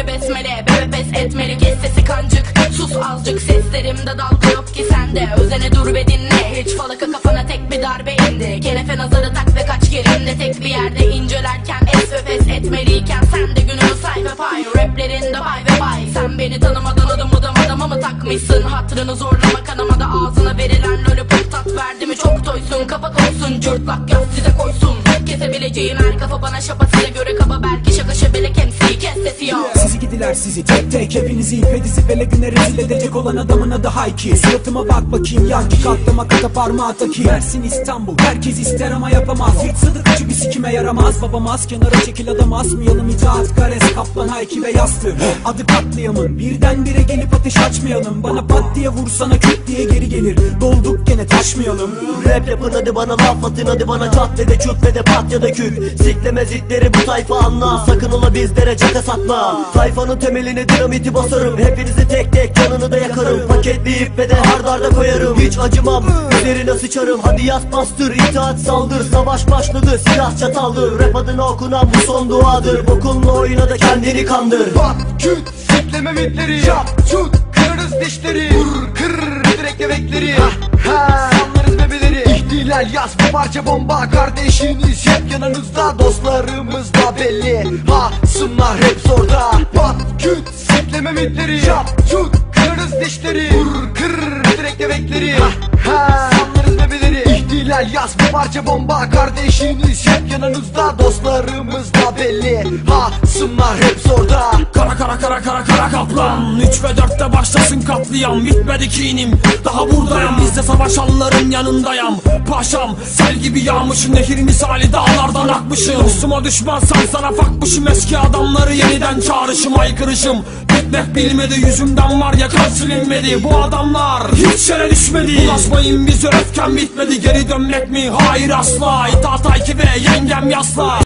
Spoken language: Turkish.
etmeli Bebe pes etmeli. Kes sesi kancık Sus azıcık. Seslerimde dalga yok ki sende. Özene dur ve dinle. Hiç falaka kafana tek bir darbe indi. Kenefe nazarı tak ve kaç yerinde Tek bir yerde incelerken es ve pes etmeliyken Sen de gününü say ve pay. Raplerinde bay ve bay. Sen beni tanımadan adım adım adama mı takmışsın? Hatrını zorlama kanamada ağzına verilen lollipop tat verdi mi? Çok toysun Kafa koysun cırtlak Kesebileceğim her kafa bana şapasına göre kaba Belki şaka şebelek MC kes sesi Sizi gidiler sizi tek tek hepinizi ipedisi feleğine rezil edecek olan adamın adı Hayki. Suratıma bak bakayım yanki katlama kata parmağı taki Versin İstanbul herkes ister ama yapamaz. Hiç sıdıkçı bir sikime yaramaz. Babamaz kenara çekil adam asmayalım itaat ve yastı. Adı katliamın birdenbire gelip ateş açmayalım. Bana pat diye vursana küt diye geri gelir. Dolduk gene taşmayalım. Rap yapın hadi bana laf atın hadi bana çat ve de çut ve de pat ya da kük Sikleme zitleri bu tayfa anla. Sakın ola bizlere caka satma Tayfanın temeline dinamiti basarım. Hepinizi tek tek canını da yakarım. Paketleyip ve de hardarda koyarım. Hiç acımam. Üzerine sıçarım. Hadi yaz bastır itaat saldır. Savaş başladı silah çataldır. Rap adına okunan bu son duadır. Bokunla oyuna da kendini kandır. Pat küt sikleme mitleri Çap çut kırarız dişleri. Vur kır direkt bebekleri Ha ha. Sanlarız bebeleri. İhtilal yaz bu parça bomba. Kardeşiniz hep yanınızda Dostlarımız da belli. Ha sınlar hep zorda. Pat küt sikleme mitleri Çap çut kırarız dişleri. Vur kır direkt bebekleri Ha ha. Sanlarız bebeleri. İhtilal yaz bu parça bomba. Kardeşiniz hep yanınızda Dostlarımız sınlar hep zorda. Kara kara kara kara kara kaplan. 3 ve 4'te başlasın katliam. Bitmedi kinim. Daha buradayım. Bizde savaşanların yanındayım. Paşam sel gibi yağmışım. Nehir misali dağlardan akmışım. Üstüme düşmezsem sana fakmışım. Eski adamları yeniden çağrışım Aykırışım. Bitmek bilmedi yüzümden var ya kan silinmedi. Bu adamlar hiç yere düşmedi. Ulaşmayın bize öfkem bitmedi. Geri dönmek mi? Hayır asla. İtaat Ayki ve yengem yasla